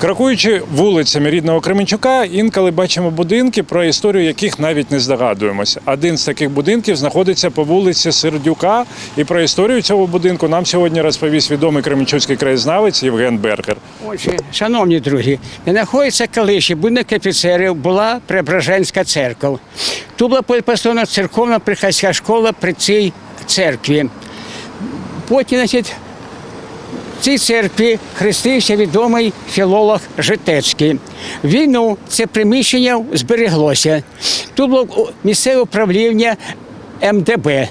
Крокуючи вулицями рідного Кременчука, інколи бачимо будинки, про історію яких навіть не здогадуємося. Один з таких будинків знаходиться по вулиці Сердюка, і про історію цього будинку нам сьогодні розповість відомий кременчуцький краєзнавець Євген Бергер. Отже, шановні друзі, знаходиться колишній будинок офіцерів, була Преображенська церква. Тут була постійна церковна приходська школа при цій церкві. Потім, значить, в цій церкві хрестився відомий філолог Житецький. Війну це приміщення збереглося. Тут було місцеве управління МДБ.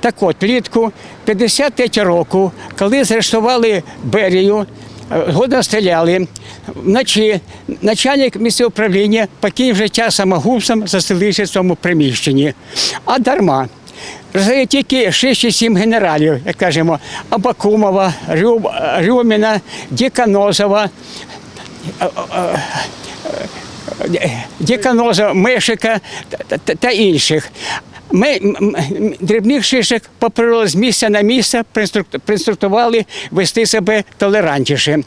Так от, влітку 53 року, коли заарештували Берію, е, згодом стріляли, вночі начальник місцевого управління покинув життя самогубством, заселився в цьому приміщенні. А дарма. Розглядає тільки 6-7 генералів, як кажемо, Абакумова, Рю- Рюміна, Діканозова, Діканозова, Мишика та, та, та інших. Ми дрібних шишок поприли з місця на місце, проінструк- проінструктували вести себе толерантніше.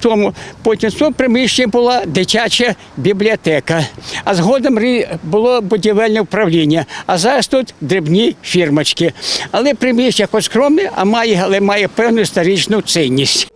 Тому потім цьому приміщенні була дитяча бібліотека, а згодом було будівельне управління. А зараз тут дрібні фірмочки. Але приміщення хоч скромне, а має, але має певну історичну цінність.